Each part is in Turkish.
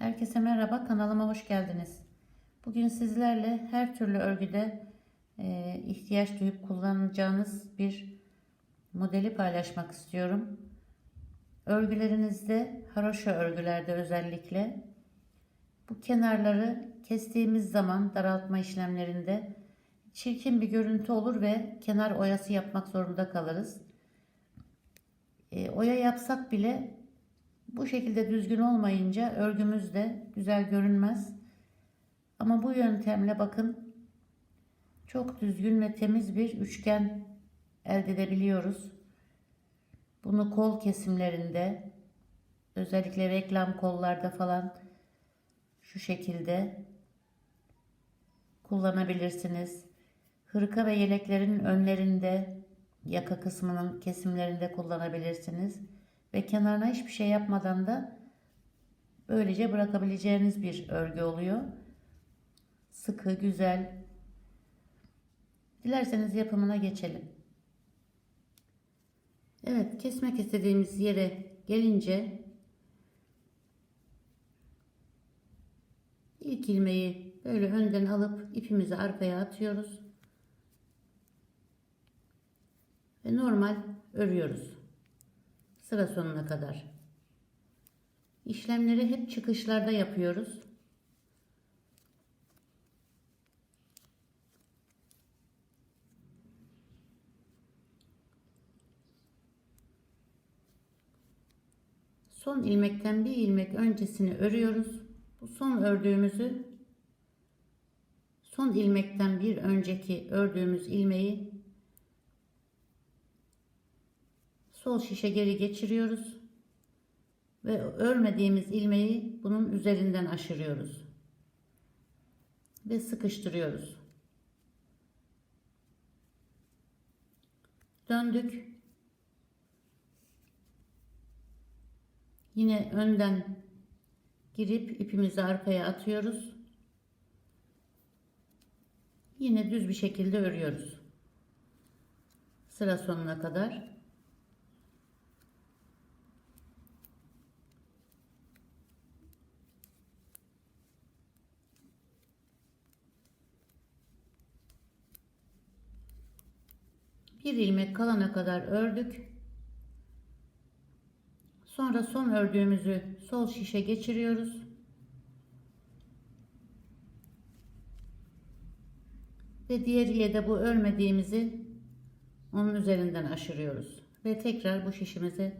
Herkese merhaba, kanalıma hoş geldiniz. Bugün sizlerle her türlü örgüde e, ihtiyaç duyup kullanacağınız bir modeli paylaşmak istiyorum. Örgülerinizde, haroşa örgülerde özellikle bu kenarları kestiğimiz zaman daraltma işlemlerinde çirkin bir görüntü olur ve kenar oyası yapmak zorunda kalırız. E, oya yapsak bile bu şekilde düzgün olmayınca örgümüz de güzel görünmez. Ama bu yöntemle bakın çok düzgün ve temiz bir üçgen elde edebiliyoruz. Bunu kol kesimlerinde özellikle reklam kollarda falan şu şekilde kullanabilirsiniz. Hırka ve yeleklerin önlerinde yaka kısmının kesimlerinde kullanabilirsiniz ve kenarına hiçbir şey yapmadan da böylece bırakabileceğiniz bir örgü oluyor. Sıkı, güzel. Dilerseniz yapımına geçelim. Evet, kesmek istediğimiz yere gelince ilk ilmeği böyle önden alıp ipimizi arkaya atıyoruz. Ve normal örüyoruz sıra sonuna kadar. İşlemleri hep çıkışlarda yapıyoruz. Son ilmekten bir ilmek öncesini örüyoruz. Bu son ördüğümüzü son ilmekten bir önceki ördüğümüz ilmeği sol şişe geri geçiriyoruz ve örmediğimiz ilmeği bunun üzerinden aşırıyoruz ve sıkıştırıyoruz. Döndük. Yine önden girip ipimizi arkaya atıyoruz. Yine düz bir şekilde örüyoruz. Sıra sonuna kadar. Bir ilmek kalana kadar ördük. Sonra son ördüğümüzü sol şişe geçiriyoruz. Ve diğeriyle de bu örmediğimizi onun üzerinden aşırıyoruz. Ve tekrar bu şişimize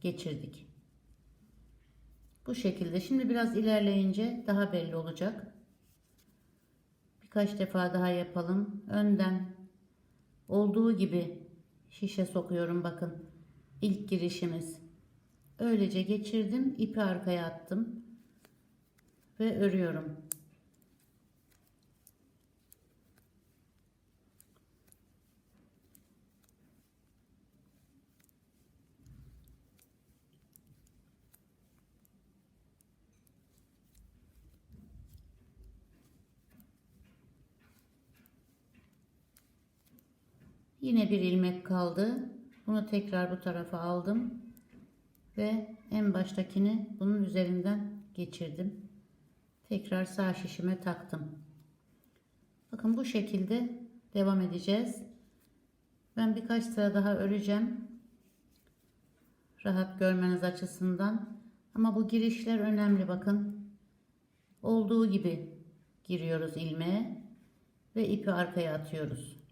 geçirdik. Bu şekilde. Şimdi biraz ilerleyince daha belli olacak. Birkaç defa daha yapalım. Önden olduğu gibi şişe sokuyorum bakın. ilk girişimiz. Öylece geçirdim. ipi arkaya attım. Ve örüyorum. Yine bir ilmek kaldı. Bunu tekrar bu tarafa aldım. Ve en baştakini bunun üzerinden geçirdim. Tekrar sağ şişime taktım. Bakın bu şekilde devam edeceğiz. Ben birkaç sıra daha öreceğim. Rahat görmeniz açısından. Ama bu girişler önemli bakın. Olduğu gibi giriyoruz ilmeğe ve ipi arkaya atıyoruz.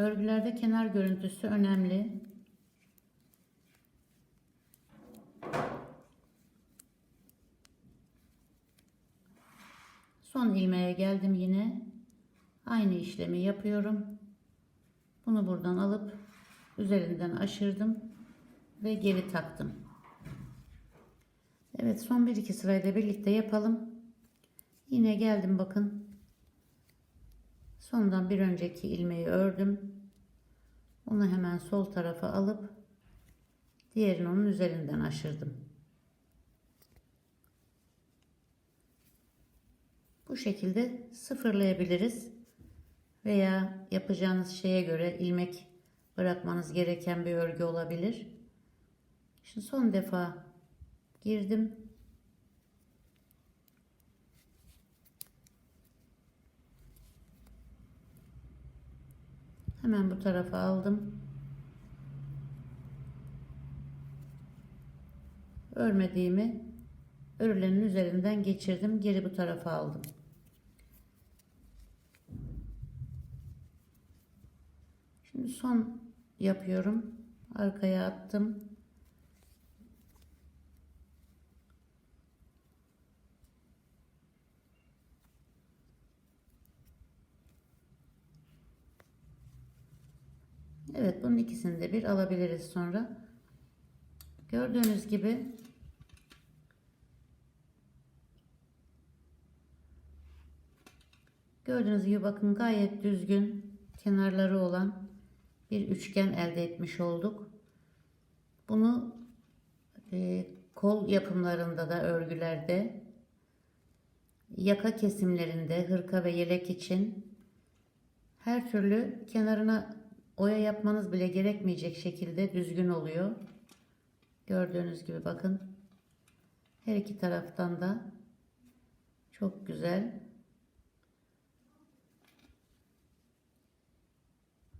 Örgülerde kenar görüntüsü önemli. Son ilmeğe geldim yine. Aynı işlemi yapıyorum. Bunu buradan alıp üzerinden aşırdım ve geri taktım. Evet son bir iki sırayı da birlikte yapalım. Yine geldim bakın Sondan bir önceki ilmeği ördüm. Onu hemen sol tarafa alıp diğerini onun üzerinden aşırdım. Bu şekilde sıfırlayabiliriz. veya yapacağınız şeye göre ilmek bırakmanız gereken bir örgü olabilir. Şimdi son defa girdim. Hemen bu tarafa aldım. Örmediğimi örülenin üzerinden geçirdim. Geri bu tarafa aldım. Şimdi son yapıyorum. Arkaya attım. Evet bunun ikisini de bir alabiliriz sonra. Gördüğünüz gibi Gördüğünüz gibi bakın gayet düzgün kenarları olan bir üçgen elde etmiş olduk. Bunu e, kol yapımlarında da örgülerde yaka kesimlerinde hırka ve yelek için her türlü kenarına oya yapmanız bile gerekmeyecek şekilde düzgün oluyor. Gördüğünüz gibi bakın. Her iki taraftan da çok güzel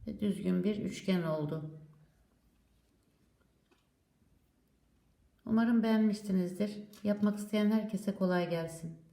ve düzgün bir üçgen oldu. Umarım beğenmişsinizdir. Yapmak isteyen herkese kolay gelsin.